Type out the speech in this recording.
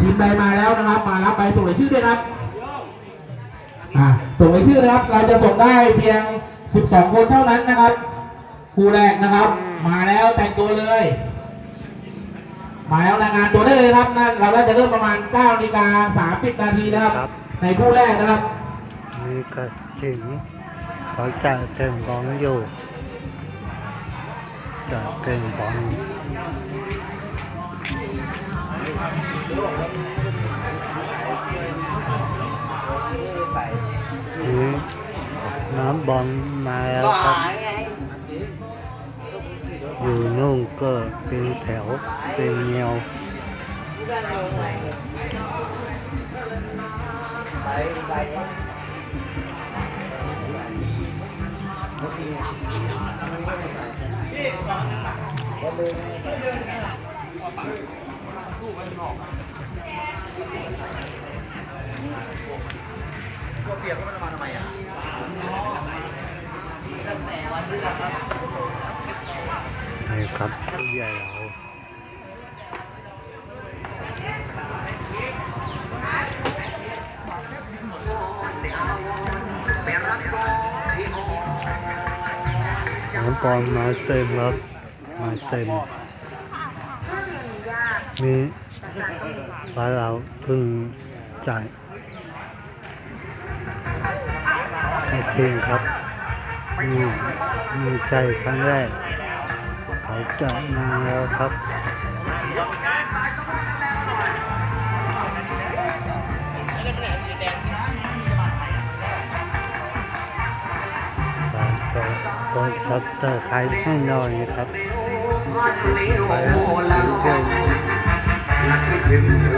ทีมใดมาแล้วนะครับ มารับใบส่งรายชื่อด้วยนะครับอ่าส่งรายชื่อนะครับ เราจะส่งได้เพียง 12 คนเท่านั้นนะครับคู่แรกนะครับ มาแล้วแต่งตัวเลย มาแล้วรายงานตัวได้เลยครับนั่นเราน่าจะเริ่มประมาณ9นาฬิกา30 นาทีนะครับครับ ในคู่แรกนะครับนี่ก็ถึงเขาจะเต็มบอลอยู่จะเต็มบอล นี่น้ำบอลมาแล้ว ครับอยู่นู่นก็เป็นแถวเป็นแนวนี่ครับผู้ใหญ่เราน้ำปอนมาเต็มครับมาเต็ม นี่ร้าเราเพิ่งจ่ายให้ทิ้งครับนี่มีใจครั้งแรก เขาจะมาแล้วครับกกดซับสไครต์ให้หน่อยนะครับไปแล้ว เพื่อน